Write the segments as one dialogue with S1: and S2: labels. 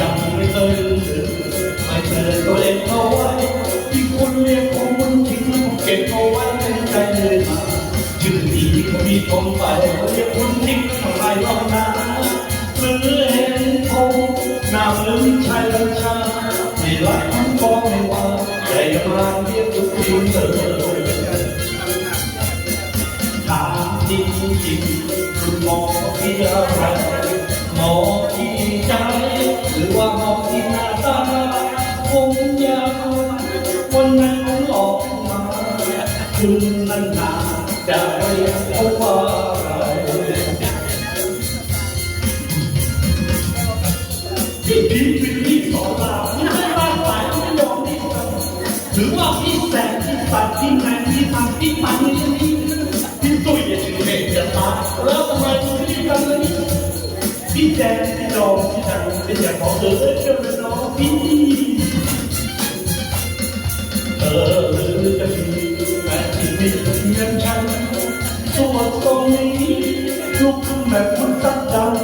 S1: ยังไม่เคยลืมอไม่เคยตัวเล็กเอาไว้ ที่คุณเรียกของมันทิ้งผมเก็บเอาไว้ในใจเลยมาชื่อดีก็มีตรงไปเรียกคุณทิ้งทำไมรอบนาหมือเห็นคงนามหรืมชายราชาไม่รักทั้งกองไม่ว่าใจมาเรียกคุณทิ้งเธอถามจริงจริงคุณมองที่อะไรมองที่ มันนาจะเรียกเขาว่าอะไรที่พี่พี่พี่สอนเราไม่ให้บ้านฝ่ายไม่ยอมนี่ครับหรือว่าพี่แสบพี่ปัดพี่แมนพี่ทำพี่ปันนี่นี่ตุ้ยจะถึงเหตุจะตาแล้วทำไมคุณไม่กันเลยพี่แจงพี่ดองพี่จังพี่อยากขอเจอเจ้าน้องพี่เออ นที่มีเงินฉันตัวตรงนี้ลุกขึ้นแบบคุณตัดดัง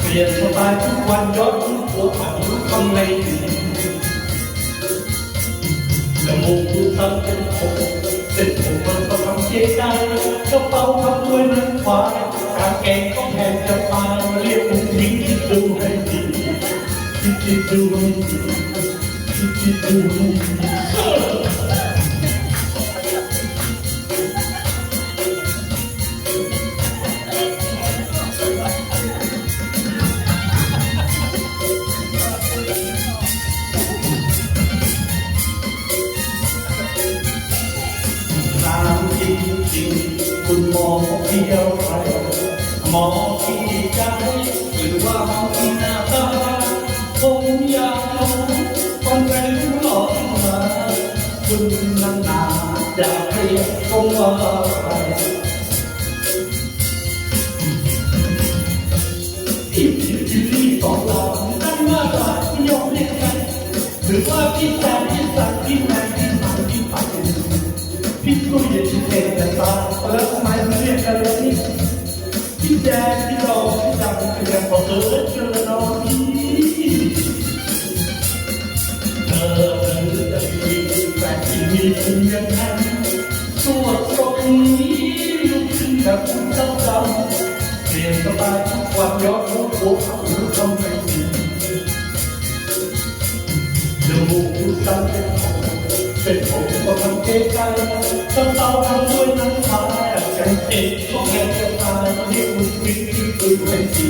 S1: เปลี่ยนสไตล์ทุกวันย้อนตัวผ่านทำไงดีจมูกดูตั้งเป็นผมเส้นผมมันก็ทำเจ๊ได้กระเป๋าทำด้วยนั้นควายกางเกงก็แพงจะตายเรียกคุณทิ้งคิดดูให้ดีคิดดูให้ดีคิดดูให้ดี จริงคุณมอเที่ยวไปหมองที่ใจหรือว่ามองที่หน้าตาผมอยากรู้คนเป็นหลอกมาคุณนั้นนาจะเรียกผมว่าอะไรที่ที่ที่สองเราตั้งมาตรายยอมเรียกกันหรือว่าพี่แสนพี่สักพี่แมน พี่ตุ้ยจะเองแต่ตาแล้วทำไมมาเรียกกันเลยนี่พี่แจ๊คพี่ดองพี่จังพี่ยังบอกเออเจอน้องพี่เธอหรือจะมีแฟนที่มีคุณยังทันสวดตรงนี้ลุกขึ้นแบบคุณต้องจำเปลี่ยนสไตล์ทุกวันย้อนหัวหัวเขาหรือทำไมดีจมูกคุณตั้ง เป็นของเป็นผมก็ทำเจ๊ใจต้องเตาทำด้วยน้ำตากันเองก็แค่จะตายเรียกมุนคิดคิดดูให้ดี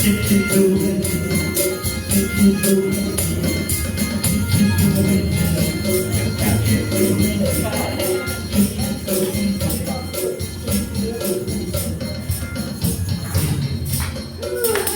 S1: คิดคิดดูให้ดีคิดคิดดู